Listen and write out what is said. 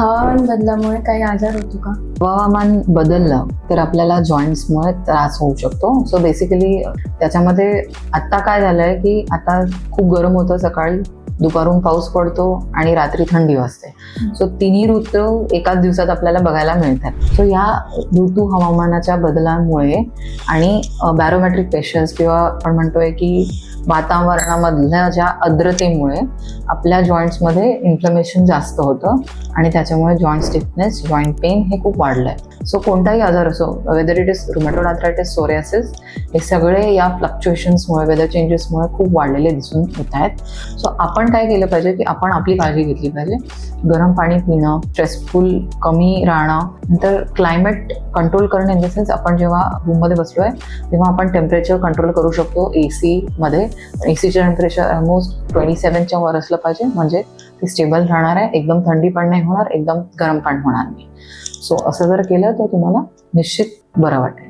हवामान बदलामुळे काही आजार होतो का? हवामान बदललं तर आपल्याला जॉईंट्समुळे त्रास होऊ शकतो. सो बेसिकली त्याच्यामध्ये आत्ता काय झालंय की आता खूप गरम होतं सकाळी दुपारून पाऊस पडतो आणि रात्री थंडी वाजते. सो तिन्ही ऋतू एकाच दिवसात आपल्याला बघायला मिळतात. सो या ऋतू हवामानाच्या बदलामुळे आणि बॅरोमॅट्रिक पेशन्स किंवा आपण म्हणतोय की वातावरणामधल्या ज्या आर्द्रतेमुळे आपल्या जॉईंट्समध्ये इन्फ्लमेशन जास्त होतं आणि त्याच्यामुळे जॉईंट स्टिफनेस जॉईंट पेन हे खूप वाढलं आहे सो कोणताही आजार असो whether it is rheumatoid arthritis psoriasis हे सगळे या फ्लक्च्युएशन्समुळे वेदर चेंजेसमुळे खूप वाढलेले दिसून येत आहेत. सो आपण काय केलं पाहिजे की आपण आपली काळजी घेतली पाहिजे. गरम पाणी पिणं स्ट्रेसफुल कमी राहणं नंतर क्लायमेट कंट्रोल करणं इन द सेन्स आपण जेव्हा रूममध्ये बसलो आहे तेव्हा आपण टेम्परेचर कंट्रोल करू शकतो ए सीमध्ये ए सीचं टेम्परेचर ऑलमोस्ट ट्वेंटी सेवनच्या वर असलं पाहिजे. म्हणजे ते स्टेबल राहणार आहे. एकदम थंडी पण नाही होणार एकदम गरम पण होणार नाही. सो असं जर केलं तर तुम्हाला निश्चित बरं वाटेल.